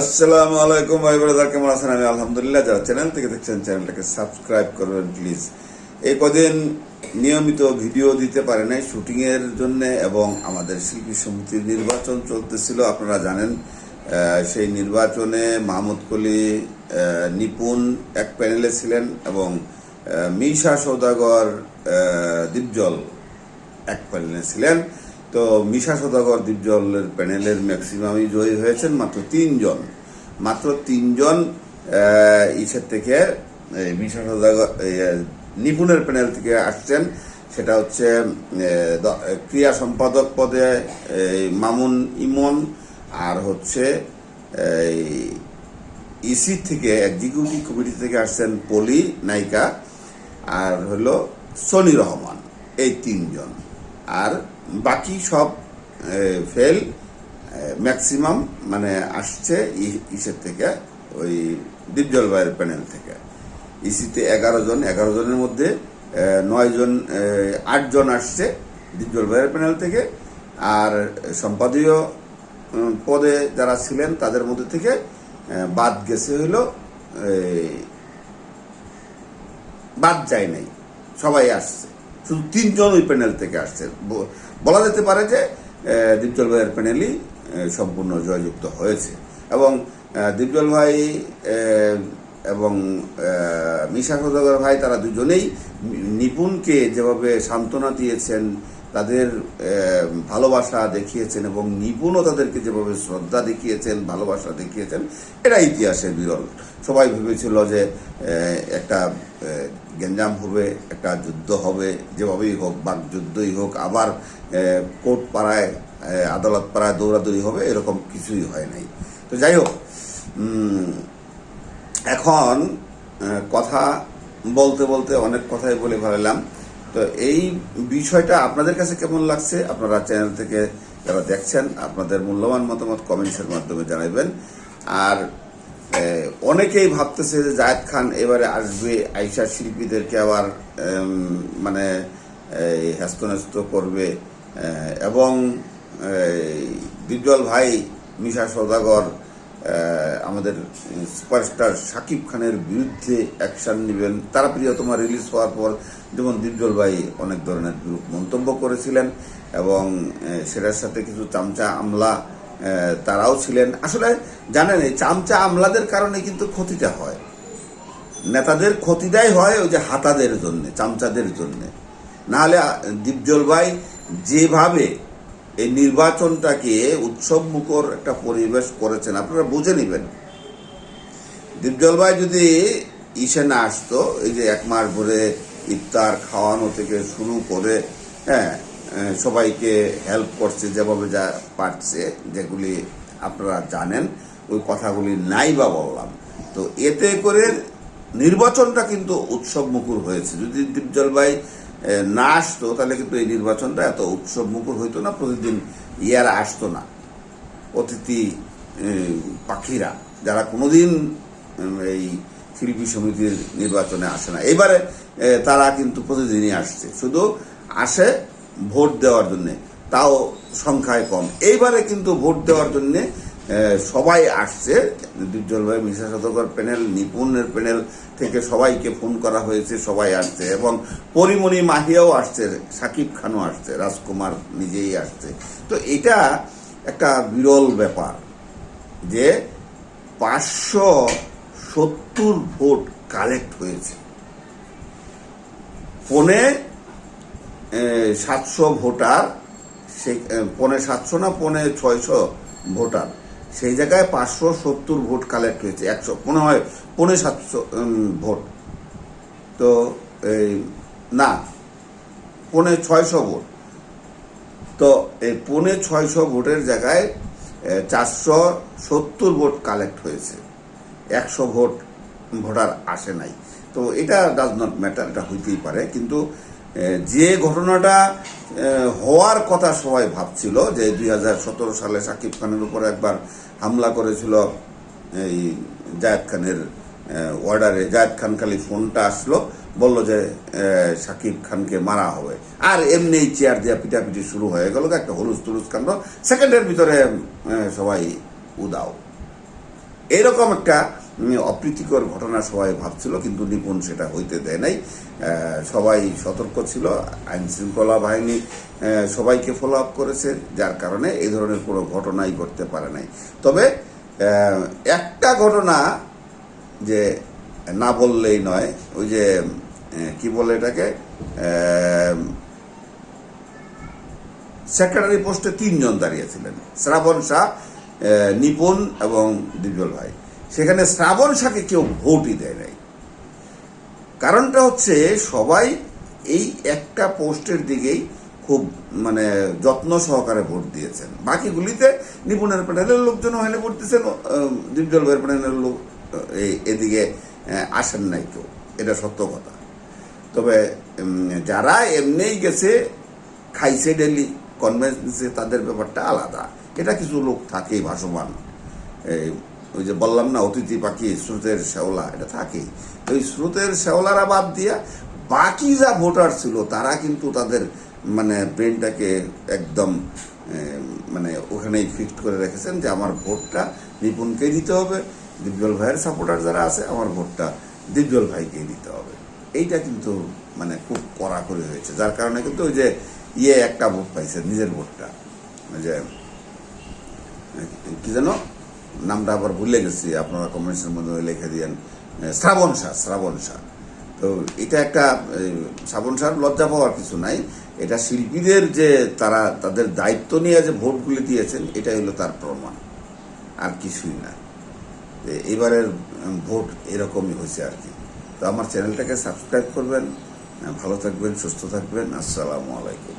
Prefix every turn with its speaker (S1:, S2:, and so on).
S1: আসসালামু আলাইকুম ভাই ব্রাদার কেমন আছেন? আমি আলহামদুলিল্লাহ, যারা চ্যানেল থেকে দেখছেন চ্যানেলটাকে সাবস্ক্রাইব করবেন প্লিজ এই কদিন নিয়মিত ভিডিও দিতে পারে নাই শুটিং এর জন্য এবং আমাদের শিল্পী সমিতির নির্বাচন চলতেছিল, আপনারা জানেন। সেই নির্বাচনে মাহমুদ কলি নিপুণ এক প্যানেলে ছিলেন এবং মিশা সৌদাগর দীপজল এক প্যানেলে ছিলেন। তো মিশা সদাগর দীপজলের প্যানেলের ম্যাক্সিমামই জয়ী হয়েছেন মাত্র তিনজন। মাত্র তিনজন ইসের থেকে মিশা সদাগর নিপুণের প্যানেল থেকে আসছেন। সেটা হচ্ছে ক্রিয়া সম্পাদক পদে মামুন ইমন, আর হচ্ছে ইসি থেকে, এক্সিকিউটিভ কমিটি থেকে আসছেন পলি নায়িকা, আর হলো সনি রহমান, এই তিনজন। আর বাকি সব ফেল ম্যাক্সিমাম মানে আসছে ইসের থেকে ওই দ্বীপ জলবায়ুর প্যানেল থেকে। ইসিতে এগারো জন এগারো জনের মধ্যে নয় জন আহ, আট জন আসছে দ্বীপ জলবায়ুর প্যানেল থেকে। আর সম্পাদীয় পদে যারা ছিলেন তাদের মধ্যে থেকে বাদ গেছে এই, বাদ যায় নাই সবাই আসছে। শুধু তিনজন ওই প্যানেল থেকে আসছে। বলা যেতে পারে যে দীপজল ভাইয়ের প্যানেলই সম্পূর্ণ জয়যুক্ত হয়েছে। এবং দীপজল ভাই এবং মিশা সদাগর ভাই, তারা দুজনেই নিপুণকে যেভাবে সান্ত্বনা দিয়েছেন তাদের ভালোবাসা দেখিয়েছেন এবং নিপুণও তাদেরকে যেভাবে শ্রদ্ধা দেখিয়েছেন, ভালোবাসা দেখিয়েছেন, এটা ইতিহাসের বিরল। সবাই ভেবেছিল যে একটা গেঞ্জাম হবে, একটা যুদ্ধ হবে, যেভাবেই হোক বাক যুদ্ধই হোক, আবার কোর্ট পাড়ায় আদালত পাড়ায় দৌড়াদৌড়ি হবে, এরকম কিছুই হয় নাই। তো যাই হোক এখন কথা বলতে বলতে অনেক কথাই বলে ফেলাম তো এই বিষয়টা আপনাদের কাছে কেমন লাগছে? আপনারা চ্যানেল থেকে যারা দেখছেন আপনাদের মূল্যবান মতামত কমেন্টসের মাধ্যমে জানাবেন আর অনেকেই ভাবতেছে যে জায়েদ খান এবারে আসবে আইসা শিল্পীদেরকে আবার মানে এই হ্যাস্ত করবে। এবং এই, ভাই মিশা সৌদাগর আমাদের সুপারস্টার শাকিব খানের বিরুদ্ধে অ্যাকশন নেবেন। তারা প্রিয়তমা রিলিজ হওয়ার পর যেমন দীপজল ভাই অনেক ধরনের বিরূপ মন্তব্য করেছিলেন এবং সেটার সাথে কিছু চামচা আমলা তারাও ছিলেন। আসলে জানেন, এই চামচা আমলাদের কারণে কিন্তু ক্ষতিটা হয়। নেতাদের ক্ষতিটাই হয় ওই যে হাতাদের জন্যে, চামচাদের জন্য। নাহলে দীপজল ভাই যেভাবে এই নির্বাচনটাকে উৎসব মুখর একটা পরিবেশ করেছেন। আপনারা বুঝে নেবেন। দীপজল যদি ইসে না আসতো, এই যে এক মাস ধরে ইফতার খাওয়ানো থেকে শুরু করে হ্যাঁ সবাইকে হেল্প করছে, যেভাবে যা পারছে, যেগুলি আপনারা জানেন, ওই কথাগুলি নাই বা বললাম। তো এতে করে নির্বাচনটা কিন্তু উৎসব মুখর হয়েছে। যদি দীপজল না আসতো, তাহলে কিন্তু এই নির্বাচনটা এত উৎসব মুখর হইতো না, প্রতিদিন ইয়ারা আসতো না। অতিথি পাখিরা, যারা কোনোদিন এই শিল্পী সমিতির নির্বাচনে আসে না। এবারে তারা কিন্তু প্রতিদিনই আসছে। শুধু আসে ভোট দেওয়ার জন্য, তাও সংখ্যায় কম। এইবারে কিন্তু ভোট দেওয়ার জন্য সবাই আসছে। দুর্জল ভাই মিশা প্যানেল, নিপুণের প্যানেল থেকে সবাইকে ফোন করা হয়েছে, সবাই আসছে। এবং পরিমণি মাহিয়াও আসছে, সাকিব খানও আসছে, রাজকুমার নিজেই আসছে। তো এটা একটা বিরল ব্যাপার যে পাঁচশো সত্তর ভোট কালেক্ট হয়েছে। পনে সাতশো ভোটার, সে পনে সাতশো না পনে ছয়শো ভোটার। সেই জায়গায় পাঁচশো সত্তর ভোট কালেক্ট হয়েছে, একশো, মনে হয় পনে সাতশো ভোট। তো এই, না, পনে ছয়শো ভোট। তো এই পনে ছয়শো ভোটের জায়গায় চারশো সত্তর ভোট কালেক্ট হয়েছে। একশো ভোট ভোটার আসে নাই। তো এটা ডাজ নট ম্যাটার এটা হইতেই পারে। কিন্তু যে ঘটনাটা হওয়ার কথা সবাই ভাবছিল, যে দুই হাজার সতেরো সালে সাকিব খানের উপর একবার হামলা করেছিল এই জায়েদ খানের অর্ডারে জায়েদ খান খালি ফোনটা আসলো, বলল যে সাকিব খানকে মারা হবে। আর এমনি চেয়ার দিয়া পিটাপিটি শুরু হয়ে গেল, একটা হলুস তুলুস কাণ্ড। সেকেন্ডের ভিতরে সবাই উদাও। এরকম একটা অপ্রীতিকর ঘটনা সবাই ভাবছিল, কিন্তু নিপুণ সেটা হইতে দেয় নাই। সবাই সতর্ক ছিল আইন শৃঙ্খলা বাহিনী সবাইকে ফলো আপ করেছে, যার কারণে এই ধরনের কোনো ঘটনাই ঘটতে পারে নাই। তবে একটা ঘটনা যে না বললেই নয়, ওই যে কি বলে এটাকে সেক্রেটারি পোস্টে তিনজন দাঁড়িয়েছিলেন শ্রাবণ শাহ নিপুণ এবং দিব্যল ভাই। সেখানে শ্রাবণ শাহকে কেউ ভোটই দেয় নাই। কারণটা হচ্ছে সবাই এই একটা পোস্টের দিকেই খুব মানে যত্ন সহকারে ভোট দিয়েছেন। বাকিগুলিতে নিপুণের প্যানেলের লোকজন হয়নি ভোট দিয়েছেন ভাইয়ের প্যানেলের লোক এদিকে আসেন নাই কেউ। এটা সত্য কথা। তবে যারা এমনিই গেছে, খাইছে ডেলি কনভেন্স, তাদের ব্যাপারটা আলাদা। এটা কিছু লোক থাকেই ভাসমান। এই ওই যে বললাম না, অতিথি পাখি, স্রোতের শেওলা এটা থাকেই। ওই স্রোতের শেওলারা বাদ দিয়া বাকি যা ভোটার ছিল, তারা কিন্তু তাদের মানে ব্রেনটাকে একদম মানে ওখানেই ফিক্সড করে রেখেছেন যে আমার ভোটটা নিপুণকে দিতে হবে, দিব্যল ভাইয়ের সাপোর্টার যারা আছে, আমার ভোটটা দিব্যল ভাইকেই দিতে হবে। এইটা কিন্তু মানে খুব কড়া করে হয়েছে, যার কারণে কিন্তু ওই যে ইয়ে একটা ভোট পাইছে, নিজের ভোটটা। যে, কি যেন? নামটা আবার ভুলে গেছি, আপনারা কমেন্টসের মধ্যে লিখে দিয়েন। শ্রাবণ শাহ শ্রাবণ শাহ তো এটা একটা শ্রাবণ শাহ লজ্জা পাওয়ার কিছু নাই। এটা শিল্পীদের যে তারা, তাদের দায়িত্ব নিয়ে যে ভোটগুলি দিয়েছেন, এটাই হলো তার প্রমাণ। আর কিছুই না। এবারের ভোট এরকমই হয়েছে আর কি। তো আমার চ্যানেলটাকে সাবস্ক্রাইব করবেন। ভালো থাকবেন, সুস্থ থাকবেন। আসসালামু আলাইকুম।